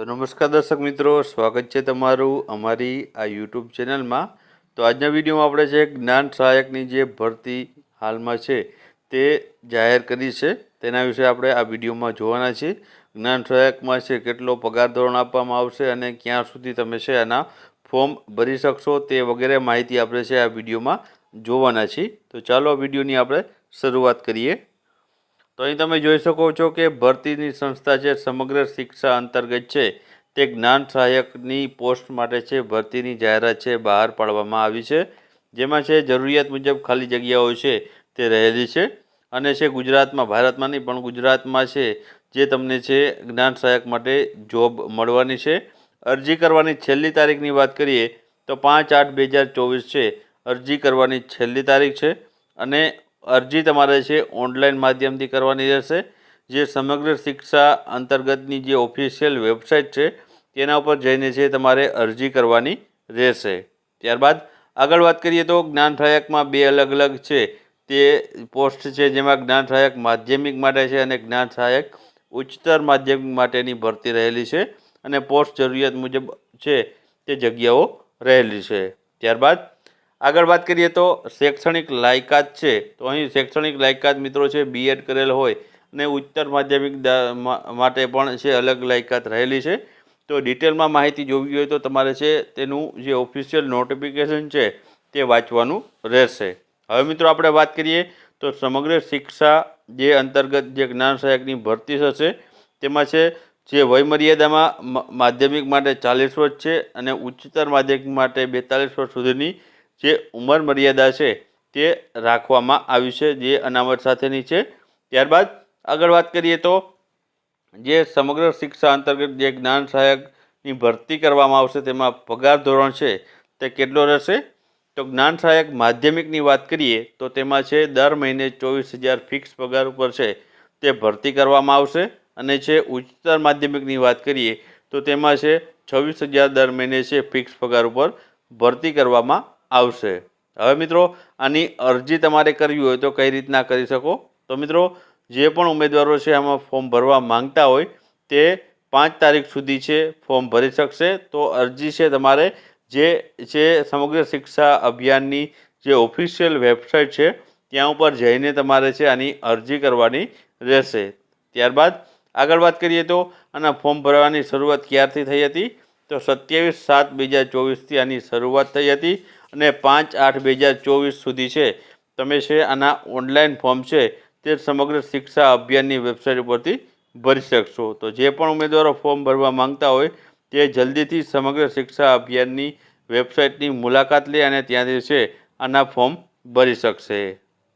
તો નમસ્કાર દર્શક મિત્રો, સ્વાગત છે તમારું અમારી આ યુટ્યુબ ચેનલમાં. તો આજના વિડીયોમાં આપણે છે જ્ઞાન સહાયકની જે ભરતી હાલમાં છે તે જાહેર કરી છે, તેના વિશે આપણે આ વિડીયોમાં જોવાના છીએ. જ્ઞાન સહાયકમાં છે, કેટલો પગાર ધોરણ આપવામાં આવશે અને ક્યાં સુધી તમે છે આના ફોર્મ ભરી શકશો તે વગેરે માહિતી આપણે છે આ વિડીયોમાં જોવાના છીએ. તો ચાલો આ વિડીયોની આપણે શરૂઆત કરીએ. તો અહીં તમે જોઈ શકો છો કે ભરતીની સંસ્થા છે, સમગ્ર શિક્ષા અંતર્ગત છે. તે જ્ઞાન સહાયકની પોસ્ટ માટે છે, ભરતીની જાહેરાત છે, બહાર પાડવામાં આવી છે. જેમાં છે, જરૂરિયાત મુજબ ખાલી જગ્યાઓ છે, તે રહેલી છે. અને છે, ગુજરાતમાં, ભારતમાં નહીં, પણ ગુજરાતમાં છે, જે તમને છે, જ્ઞાન સહાયક માટે જોબ મળવાની છે. અરજી કરવાની છેલ્લી તારીખની વાત કરીએ, તો પાંચ આઠ બે હજાર ચોવીસ છે. અરજી કરવાની છેલ્લી તારીખ છે. અને અરજી તમારે છે ઓનલાઈન માધ્યમથી કરવાની રહેશે. જે સમગ્ર શિક્ષા અંતર્ગતની જે ઓફિશિયલ વેબસાઇટ છે, તેના ઉપર જઈને છે તમારે અરજી કરવાની રહેશે. ત્યારબાદ આગળ વાત કરીએ તો જ્ઞાન સહાયકમાં બે અલગ અલગ છે. તે પોસ્ટ છે જેમાં જ્ઞાન સહાયક માધ્યમિક માટે છે અને જ્ઞાન સહાયક ઉચ્ચતર માધ્યમિક માટેની ભરતી રહેલી છે અને પોસ્ટ જરૂરિયાત મુજબ છે તે જગ્યાઓ રહેલી છે. ત્યારબાદ આગળ વાત કરીએ તો શૈક્ષણિક લાયકાત છે, તો અહીં શૈક્ષણિક લાયકાત મિત્રો છે બીએડ કરેલ હોય અને ઉચ્ચતર માધ્યમિક માટે પણ છે, અલગ લાયકાત રહેલી છે. તો ડિટેલમાં માહિતી જોવી હોય તો તમારે છે, તેનું જે ઓફિશિયલ નોટિફિકેશન છે, તે વાંચવાનું રહેશે. હવે મિત્રો આપણે વાત કરીએ તો સમગ્ર શિક્ષા જે અંતર્ગત જે જ્ઞાન સહાયકની ભરતી થશે, તેમાં છે, જે વયમર્યાદામાં માધ્યમિક માટે ચાલીસ વર્ષ છે અને ઉચ્ચતર માધ્યમિક માટે બેતાલીસ વર્ષ સુધીની જે ઉંમર મર્યાદા છે તે રાખવામાં આવી છે જે અનામત સાથેની છે. ત્યારબાદ આગળ વાત કરીએ તો જે સમગ્ર શિક્ષા અંતર્ગત જે જ્ઞાન સહાયકની ભરતી કરવામાં આવશે તેમાં પગાર ધોરણ છે તે કેટલો રહેશે? તો જ્ઞાન સહાયક માધ્યમિકની વાત કરીએ તો તેમાં છે દર મહિને ચોવીસ હજાર ફિક્સ પગાર ઉપર છે તે ભરતી કરવામાં આવશે. અને છે ઉચ્ચતર માધ્યમિકની વાત કરીએ તો તેમાં છે છવ્વીસ હજાર દર મહિને છે ફિક્સ પગાર ઉપર ભરતી કરવામાં આવશે. હવે મિત્રો, આની અરજી તમારે કરવી હોય તો કઈ રીતના કરી શકો? તો મિત્રો, જે પણ ઉમેદવારો છે આમાં ફોર્મ ભરવા માંગતા હોય તે પાંચ તારીખ સુધી છે ફોર્મ ભરી શકશે. તો અરજી છે તમારે જે છે સમગ્ર શિક્ષા અભિયાનની જે ઓફિશિયલ વેબસાઇટ છે, ત્યાં ઉપર જઈને તમારે છે આની અરજી કરવાની રહેશે. ત્યારબાદ આગળ વાત કરીએ તો આના ફોર્મ ભરવાની શરૂઆત ક્યારથી થઈ હતી? તો સત્યાવીસ સાત બે હજાર ચોવીસથી આની શરૂઆત થઈ હતી. અને પાંચ આઠ બે હજાર ચોવીસ સુધી છે. તમે છે આના ઓનલાઈન ફોર્મ છે તે સમગ્ર શિક્ષા અભિયાનની વેબસાઇટ ઉપરથી ભરી શકશો. તો જે પણ ઉમેદવારો ફોર્મ ભરવા માંગતા હોય તે જલ્દીથી સમગ્ર શિક્ષા અભિયાનની વેબસાઇટની મુલાકાત લે અને ત્યાંથી છે આના ફોર્મ ભરી શકશે.